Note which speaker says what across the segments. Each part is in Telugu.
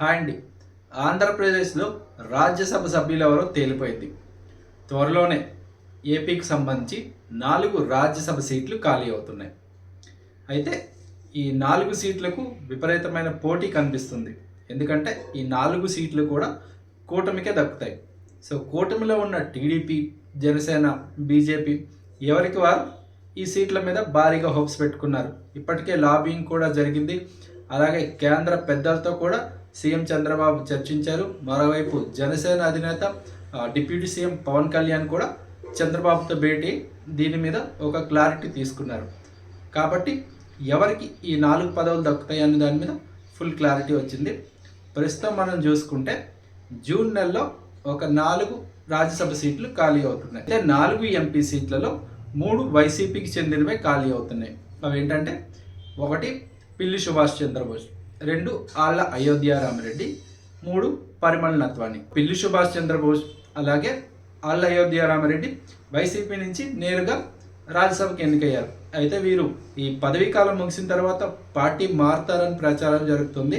Speaker 1: హాయ్ అండి. ఆంధ్రప్రదేశ్లో రాజ్యసభ సభ్యులు ఎవరో తేలిపోయింది. త్వరలోనే ఏపీకి సంబంధించి నాలుగు రాజ్యసభ సీట్లు ఖాళీ అవుతున్నాయి. అయితే ఈ నాలుగు సీట్లకు విపరీతమైన పోటీ కనిపిస్తుంది. ఎందుకంటే ఈ నాలుగు సీట్లు కూడా కూటమికే దక్కుతాయి. సో కూటమిలో ఉన్న టీడీపీ జనసేన బీజేపీ ఎవరికి వారు ఈ సీట్ల మీద భారీగా హోప్స్ పెట్టుకున్నారు. ఇప్పటికే లాబింగ్ కూడా జరిగింది. అలాగే కేంద్ర పెద్దలతో కూడా సీఎం చంద్రబాబు చర్చించారు. మరోవైపు జనసేన అధినేత డిప్యూటీ సీఎం పవన్ కళ్యాణ్ కూడా చంద్రబాబుతో భేటీ దీని మీద ఒక క్లారిటీ తీసుకున్నారు. కాబట్టి ఎవరికి ఈ నాలుగు పదవులు దక్కుతాయి అనే దాని మీద ఫుల్ క్లారిటీ వచ్చింది. ప్రస్తుతం మనం చూసుకుంటే జూన్ నెలలో ఒక నాలుగు రాజ్యసభ సీట్లు ఖాళీ అవుతున్నాయి. అయితే నాలుగు ఎంపీ సీట్లలో మూడు వైసీపీకి చెందినవే ఖాళీ అవుతున్నాయి. అవి ఏంటంటే ఒకటి పిల్లి సుభాష్ చంద్రబోస్ రెండు ఆళ్ళ అయోధ్యారామరెడ్డి మూడు పరిమళ నత్వాని పిల్లి సుభాష్ చంద్రబోస్ అలాగే ఆళ్ళ అయోధ్యారామరెడ్డి వైసీపీ నుంచి నేరుగా రాజ్యసభకి ఎన్నికయ్యారు. అయితే వీరు ఈ పదవీ కాలం ముగిసిన తర్వాత పార్టీ మారుతారని ప్రచారం జరుగుతుంది.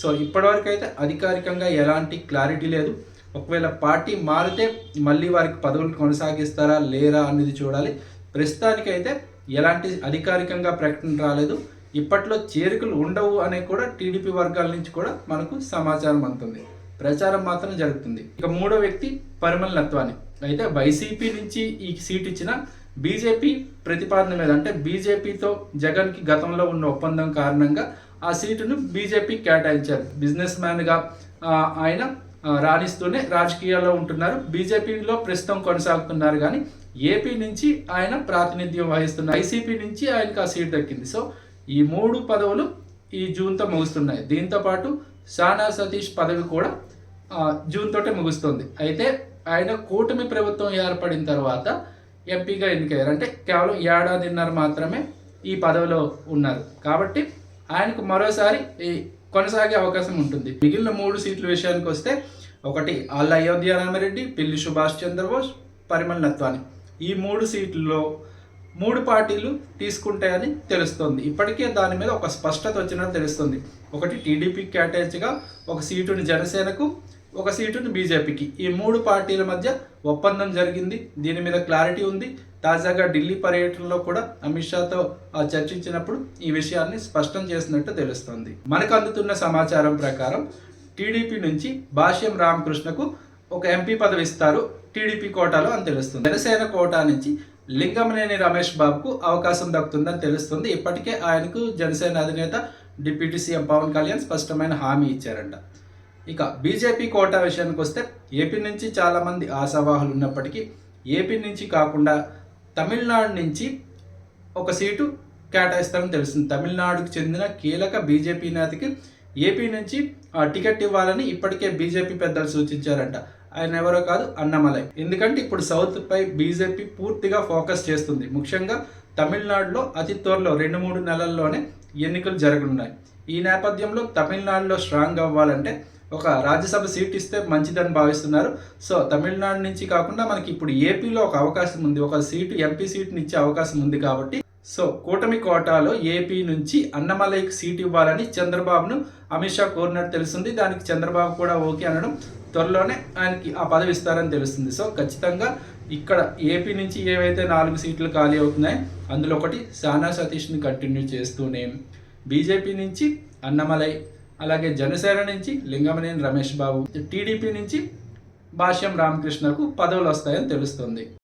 Speaker 1: సో ఇప్పటివరకు అయితే అధికారికంగా ఎలాంటి క్లారిటీ లేదు. ఒకవేళ పార్టీ మారితే మళ్ళీ వారికి పదవులు కొనసాగిస్తారా లేరా అనేది చూడాలి. ప్రస్తుతానికైతే ఎలాంటి అధికారికంగా ప్రకటన రాలేదు. ఇప్పట్లో చేరికలు ఉండవు అనే కూడా టీడీపీ వర్గాల నుంచి కూడా మనకు సమాచారం అందుతుంది. ప్రచారం మాత్రం జరుగుతుంది. ఇక మూడో వ్యక్తి పరిమళ నత్వాని. అయితే వైసీపీ నుంచి ఈ సీట్ ఇచ్చిన బీజేపీ ప్రతిపాదన మీద అంటే బీజేపీతో జగన్కి గతంలో ఉన్న ఒప్పందం కారణంగా ఆ సీటును బీజేపీ కేటాయించారు. బిజినెస్ మ్యాన్గా ఆయన రాణిస్తూనే రాజకీయాల్లో ఉంటున్నారు. బీజేపీలో ప్రస్తుతం కొనసాగుతున్నారు కానీ ఏపీ నుంచి ఆయన ప్రాతినిధ్యం వహిస్తున్నారు. ఐసీపీ నుంచి ఆయనకు ఆ సీట్ దక్కింది. సో ఈ మూడు పదవులు ఈ జూన్తో ముగుస్తున్నాయి. దీంతో పాటు సానా సతీష్ పదవి కూడా జూన్ తోటే ముగుస్తుంది. అయితే ఆయన కూటమి ప్రభుత్వం ఏర్పడిన తర్వాత ఎంపీగా ఎన్నికయ్యారు. అంటే కేవలం ఏడాదిన్నర మాత్రమే ఈ పదవిలో ఉన్నారు. కాబట్టి ఆయనకు మరోసారి ఈ కొనసాగే అవకాశం ఉంటుంది. మిగిలిన మూడు సీట్ల విషయానికి వస్తే ఒకటి అల్ల అయోధ్య రామరెడ్డి పిల్లి సుభాష్ చంద్రబోస్ పరిమళ నత్వాని. ఈ మూడు సీట్లలో మూడు పార్టీలు తీసుకుంటాయని తెలుస్తుంది. ఇప్పటికే దాని మీద ఒక స్పష్టత వచ్చినట్టు తెలుస్తుంది. ఒకటి టీడీపీ క్యాటేజ్గా ఒక సీటుని జనసేనకు ఒక సీటుని బీజేపీకి. ఈ మూడు పార్టీల మధ్య ఒప్పందం జరిగింది. దీని మీద క్లారిటీ ఉంది. తాజాగా ఢిల్లీ పర్యటనలో కూడా అమిత్ షాతో ఆ, చర్చించినప్పుడు ఈ విషయాన్ని స్పష్టం చేసినట్టు తెలుస్తుంది. మనకు అందుతున్న సమాచారం ప్రకారం టీడీపీ నుంచి భాష్యం రామకృష్ణకు ఒక ఎంపీ పదవి ఇస్తారు టీడీపీ కోటాలో అని తెలుస్తుంది. జనసేన కోటా నుంచి లింగమనేని రమేష్ బాబుకు అవకాశం దక్కుతుందని తెలుస్తుంది. ఇప్పటికే ఆయనకు జనసేన అధినేత డిప్యూటీ సీఎం పవన్ కళ్యాణ్ స్పష్టమైన హామీ ఇచ్చారంట. ఇక బీజేపీ కోటా విషయానికి వస్తే ఏపీ నుంచి చాలామంది ఆశావాహులు ఉన్నప్పటికీ ఏపీ నుంచి కాకుండా తమిళనాడు నుంచి ఒక సీటు కేటాయిస్తారని తెలుస్తుంది. తమిళనాడుకు చెందిన కీలక బీజేపీ నేతకి ఏపీ నుంచి ఆ, టికెట్ ఇవ్వాలని ఇప్పటికే బీజేపీ పెద్దలు సూచించారంట. ఆయన ఎవరో కాదు అన్నమలై. ఎందుకంటే ఇప్పుడు సౌత్ పై బీజేపీ పూర్తిగా ఫోకస్ చేస్తుంది. ముఖ్యంగా తమిళనాడులో అతి త్వరలో రెండు మూడు నెలల్లోనే ఎన్నికలు జరగనున్నాయి. ఈ నేపథ్యంలో తమిళనాడులో స్ట్రాంగ్ అవ్వాలంటే ఒక రాజ్యసభ సీట్ ఇస్తే మంచిదని భావిస్తున్నారు. సో తమిళనాడు నుంచి కాకుండా మనకి ఇప్పుడు ఏపీలో ఒక అవకాశం ఉంది. ఒక సీటు ఎంపీ సీట్ని ఇచ్చే అవకాశం ఉంది కాబట్టి సో కూటమి కోటాలో ఏపీ నుంచి అన్నమలైకి సీట్ ఇవ్వాలని చంద్రబాబును అమిత్ షా కోరినట్టు తెలుస్తుంది. దానికి చంద్రబాబు కూడా ఓకే అనడం త్వరలోనే ఆయనకి ఆ పదవి ఇస్తారని తెలుస్తుంది. సో ఖచ్చితంగా ఇక్కడ ఏపీ నుంచి ఏవైతే నాలుగు సీట్లు ఖాళీ అవుతున్నాయో అందులో ఒకటి సానా సతీష్ని కంటిన్యూ చేస్తూనే బీజేపీ నుంచి అన్నమలై అలాగే జనసేన నుంచి లింగమనేని రమేష్ బాబు టీడీపీ నుంచి భాష్యం రామకృష్ణకు పదవులు వస్తాయని తెలుస్తుంది.